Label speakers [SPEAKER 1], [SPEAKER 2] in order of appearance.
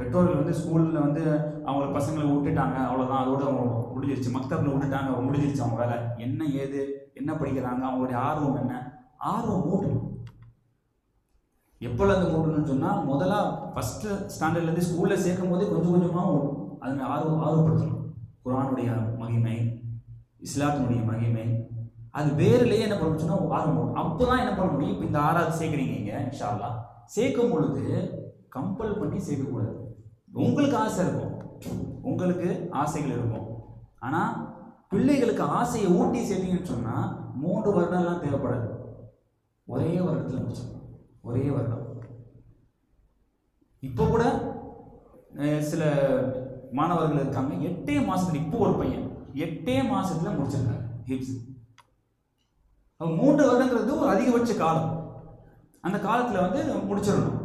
[SPEAKER 1] பெற்றோர்கள் வந்து ஸ்கூலில் வந்து அவங்கள பசங்களை விட்டுட்டாங்க அவ்வளோதான் அதோட அவங்க முடிஞ்சிருச்சு. மக்தப்பில் விட்டுட்டாங்க அவங்க முடிஞ்சிருச்சு அவங்க வேலை. என்ன ஏது என்ன படிக்கிறாங்க அவங்களுடைய ஆர்வம் என்ன? ஆர்வம் மூட்டணும் எப்போலேருந்து மூட்டணும்னு சொன்னால் முதல்ல ஃபஸ்ட்டு ஸ்டாண்டர்ட்லேருந்து ஸ்கூலில் சேர்க்கும் போதே கொஞ்சம் கொஞ்சமாக அதில் ஆர்வம் ஆர்வப்படுத்தணும். குரானுடைய மகிமை இஸ்லாத்தினுடைய மகிமை. அது வேறுலேயே என்ன பண்ணணும் சொன்னால் ஆர்வம் அப்போ தான் என்ன பண்ண முடியும்? இப்போ இந்த ஆறாவது சேர்க்குறீங்க இங்கே இன்ஷால்லா சேர்க்கும் பொழுது கம்பல் பண்ணி சேர்க்கக்கூடாது. உங்களுக்கு ஆசை இருக்கும். உங்களுக்கு ஆசைகள் இருக்கும். ஆனால் பிள்ளைகளுக்கு ஆசையை ஊட்டி சேர்த்தீங்கன்னு சொன்னால் மூன்று வருடம்லாம் தேவைப்படாது. ஒரே வருடத்தில் முடிச்சிடலாம். ஒரே வருடம். இப்போ கூட சில மாணவர்கள் இருக்காங்க. எட்டே மாதத்தில் இப்போ ஒரு பையன். எட்டே மாதத்தில் முடிச்சிருக்காங்க ஹிப்ஸ் மூன்று வருடங்கிறது ஒரு அதிகபட்ச காலம். அந்த காலத்தில் வந்து முடிச்சிடணும்.